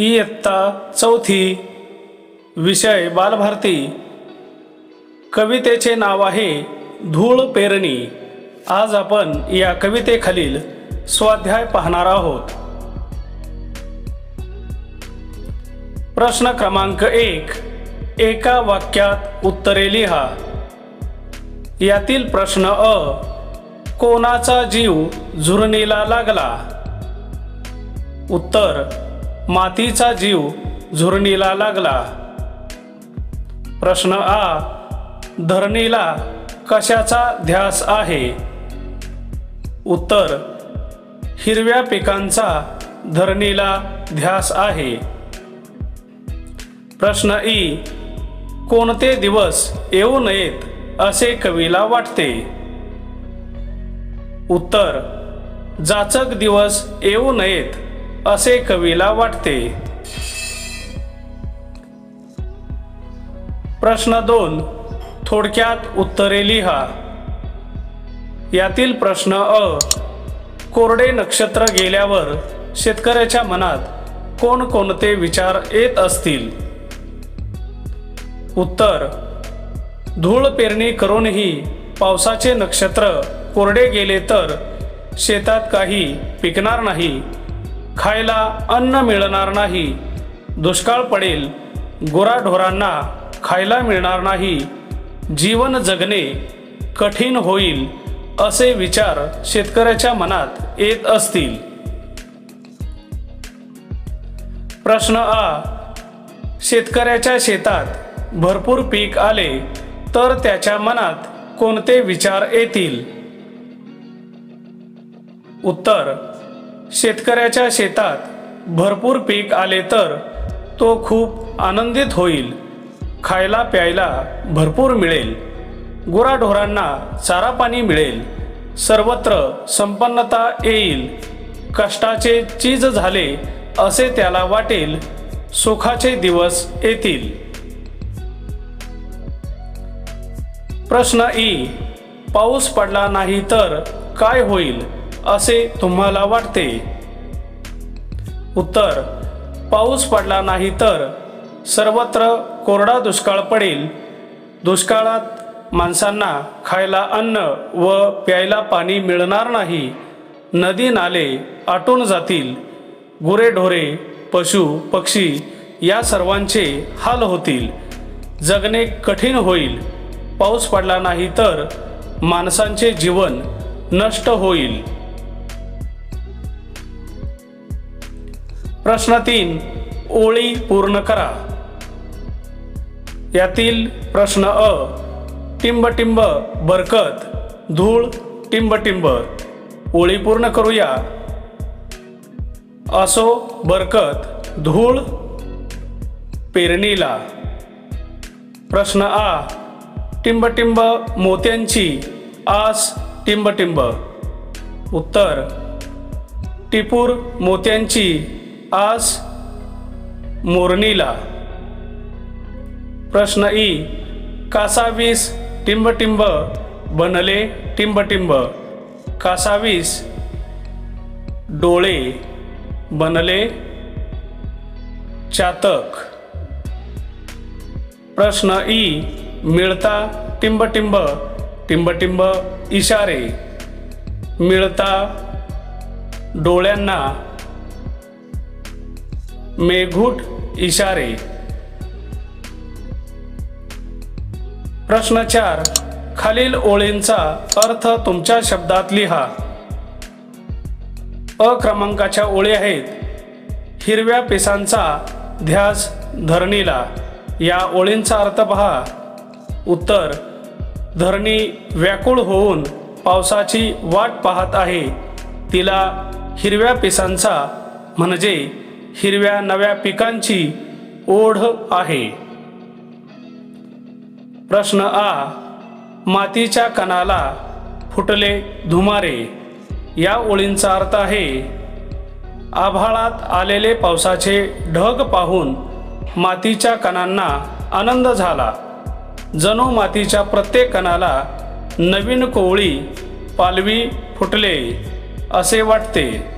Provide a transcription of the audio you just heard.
इयत्ता चौथी विषय बालभारती. कवितेचे नाव आहे धूळ पेरणी. आज आपण या कवितेखालील स्वाध्याय पाहणार आहोत. प्रश्न क्रमांक एक एका वाक्यात उत्तरे लिहा. यातील प्रश्न अ कोणाचा जीव झुरणीला लागला? उत्तर मातीचा जीव झुरणीला लागला. प्रश्न आ धरणीला कशाचा ध्यास आहे? उत्तर हिरव्या पिकांचा धरणीला ध्यास आहे. प्रश्न ई कोणते दिवस येऊ नयेत असे कवीला वाटते? उत्तर जाचक दिवस येऊ नयेत असे कवीला वाटते. प्रश्न दोन थोडक्यात उत्तरे लिहा. यातील प्रश्न अ कोरडे नक्षत्र गेल्यावर शेतकऱ्याच्या मनात कोणकोणते विचार येत असतील? उत्तर धूळ पेरणी करूनही पावसाचे नक्षत्र कोरडे गेले तर शेतात काही पिकणार नाही. खायला अन्न मिळणार नाही. दुष्काळ पडेल. गुराढोरांना खायला मिळणार नाही. जीवन जगणे कठीण होईल असे विचार शेतकऱ्याच्या मनात येत असतील. प्रश्न आ. शेतकऱ्याच्या शेतात भरपूर पीक आले तर त्याच्या मनात कोणते विचार येतील? उत्तर. शेतकऱ्याच्या शेतात भरपूर पीक आले तर तो खूप आनंदित होईल. खायला प्यायला भरपूर मिळेल. गुराढोरांना चारा पाणी मिळेल. सर्वत्र संपन्नता येईल. कष्टाचे चीज झाले असे त्याला वाटेल. सुखाचे दिवस येतील. प्रश्न ई. पाऊस पडला नाही तर काय होईल? असे तुम्हाला वाटते? उत्तर पाऊस पडला नाही तर सर्वत्र कोरडा दुष्काळ पडेल. दुष्काळात माणसांना खायला अन्न व प्यायला पाणी मिळणार नाही. नदी नाले आटून जातील. गुरेढोरे पशु पक्षी या सर्वांचे हाल होतील. जगणे कठीण होईल. पाऊस पडला नाही तर माणसांचे जीवन नष्ट होईल. प्रश्न तीन ओळी पूर्ण करा. यातील प्रश्न अ टिंबटिंब बरकत. धूळ टिंबटिंब. ओळी पूर्ण करूया. असो बरकत. धूळ पेरणीला. प्रश्न आ टिंबटिंब मोत्यांची. आस टिंबटिंब. उत्तर टिपूर मोत्यांची. आज मोरणीला. प्रश्न ई. कासावीस टिंबटिंब बनले टिंबटिंब. कासावीस डोळे बनले चातक. प्रश्न ई. मिळता टिंबटिंब टिंबटिंब इशारे. मिळता डोळ्यांना मेघूट इशारे. प्रश्न चार खालील ओळींचा अर्थ तुमच्या शब्दात लिहा. अ क्रमांकाच्या ओळी आहेत. हिरव्या पिसांचा ध्यास धरणीला. या ओळींचा अर्थ पहा. उत्तर धरणी व्याकुळ होऊन पावसाची वाट पाहत आहे. तिला हिरव्या पिसांचा म्हणजे हिरव्या नव्या पिकांची ओढ आहे. प्रश्न आ मातीच्या कणाला फुटले धुमारे. या ओळींचा अर्थ आहे आभाळात आलेले पावसाचे ढग पाहून मातीच्या कणांना आनंद झाला. जणू मातीच्या प्रत्येक कणाला नवीन कोवळी पालवी फुटले असे वाटते.